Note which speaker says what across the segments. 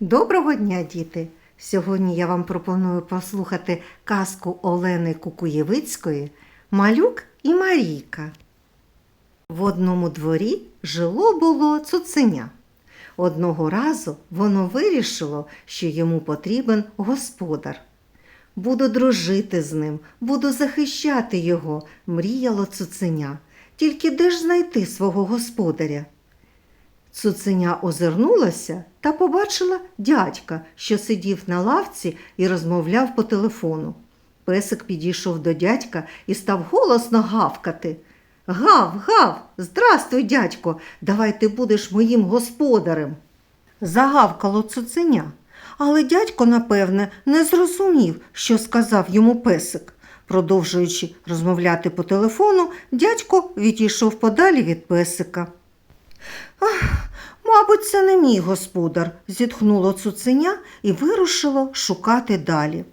Speaker 1: Доброго дня, діти! Сьогодні я вам пропоную послухати казку Олени Кукуєвицької Малюк і Марійка. В одному дворі жило було цуценя. Одного разу воно вирішило, що йому потрібен господар. Буду дружити з ним, буду захищати його, мріяло цуценя. Тільки де ж знайти свого господаря? Цуценя озирнулася та побачила дядька, що сидів на лавці і розмовляв по телефону. Песик підійшов до дядька і став голосно гавкати. Гав, гав, здрастуй, дядько, давай ти будеш моїм господарем. Загавкало цуценя, але дядько, напевне, не зрозумів, що сказав йому песик. Продовжуючи розмовляти по телефону, дядько відійшов подалі від песика. Мабуть, це не мій господар, зітхнуло цуценя і вирушило шукати далі.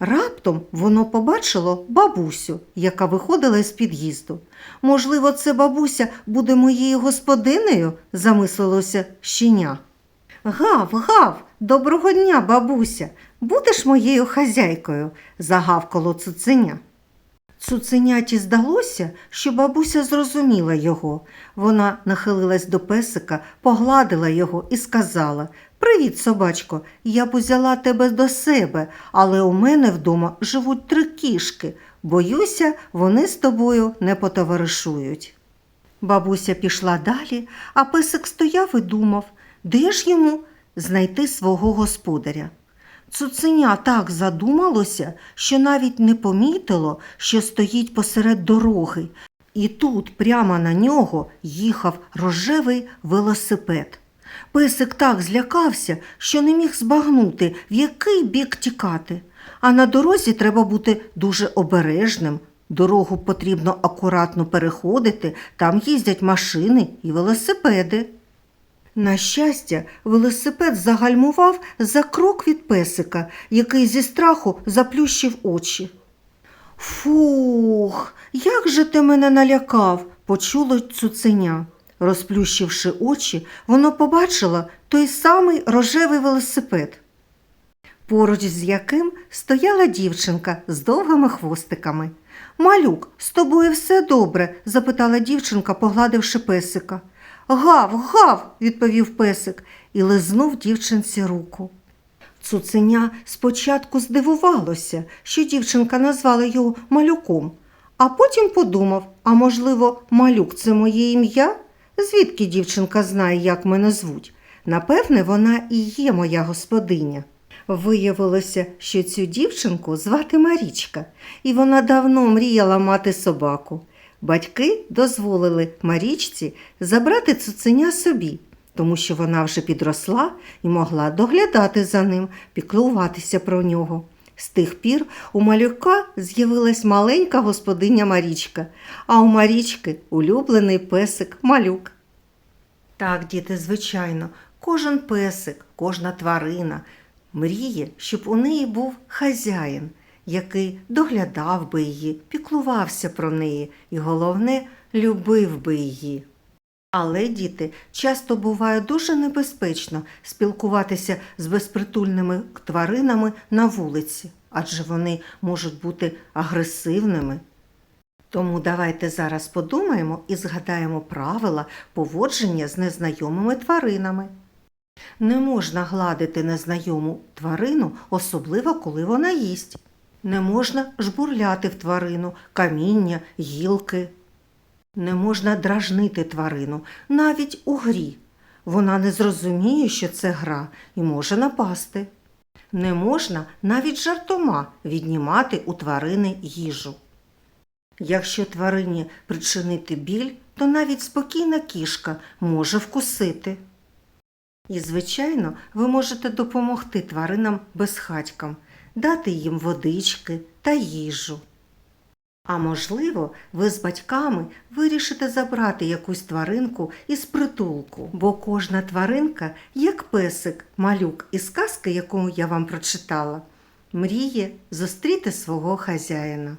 Speaker 1: Раптом воно побачило бабусю, яка виходила з під'їзду. Можливо, це бабуся буде моєю господинею, замислилося щеня. Гав, гав, доброго дня, бабуся. Будеш моєю хазяйкою, загавкало цуценя. Цуценяті здалося, що бабуся зрозуміла його. Вона нахилилась до песика, погладила його і сказала Привіт, собачко, я б узяла тебе до себе, але у мене вдома живуть три кішки. Боюся, вони з тобою не потоваришують. Бабуся пішла далі, а песик стояв і думав, де ж йому знайти свого господаря. Цуценя так задумалося, що навіть не помітило, що стоїть посеред дороги, і тут прямо на нього їхав рожевий велосипед. Песик так злякався, що не міг збагнути, в який бік тікати. А на дорозі треба бути дуже обережним. Дорогу потрібно акуратно переходити, там їздять машини і велосипеди. На щастя, велосипед загальмував за крок від песика, який зі страху заплющив очі. Фух, як же ти мене налякав, почуло цуценя. Розплющивши очі, воно побачило той самий рожевий велосипед, поруч з яким стояла дівчинка з довгими хвостиками. Малюк, з тобою все добре? запитала дівчинка, погладивши песика. Гав, гав, відповів песик і лизнув дівчинці руку. Цуценя спочатку здивувалося, що дівчинка назвала його малюком, а потім подумав: а можливо, малюк це моє ім'я? Звідки дівчинка знає, як мене звуть? Напевне, вона і є моя господиня. Виявилося, що цю дівчинку звати Марічка, і вона давно мріяла мати собаку. Батьки дозволили Марічці забрати цуценя собі, тому що вона вже підросла і могла доглядати за ним, піклуватися про нього. З тих пір у малюка з'явилась маленька господиня Марічка, а у Марічки улюблений песик малюк. Так, діти, звичайно, кожен песик, кожна тварина мріє, щоб у неї був хазяїн, який доглядав би її, піклувався про неї і, головне, любив би її. Але, діти, часто буває дуже небезпечно спілкуватися з безпритульними тваринами на вулиці, адже вони можуть бути агресивними. Тому давайте зараз подумаємо і згадаємо правила поводження з незнайомими тваринами. Не можна гладити незнайому тварину, особливо коли вона їсть. Не можна жбурляти в тварину каміння, гілки. Не можна дражнити тварину навіть у грі. Вона не зрозуміє, що це гра і може напасти. Не можна навіть жартома віднімати у тварини їжу. Якщо тварині причинити біль, то навіть спокійна кішка може вкусити. І, звичайно, ви можете допомогти тваринам безхатькам, дати їм водички та їжу. А можливо, ви з батьками вирішите забрати якусь тваринку із притулку, бо кожна тваринка, як песик, малюк із казки, яку я вам прочитала, мріє зустріти свого хазяїна.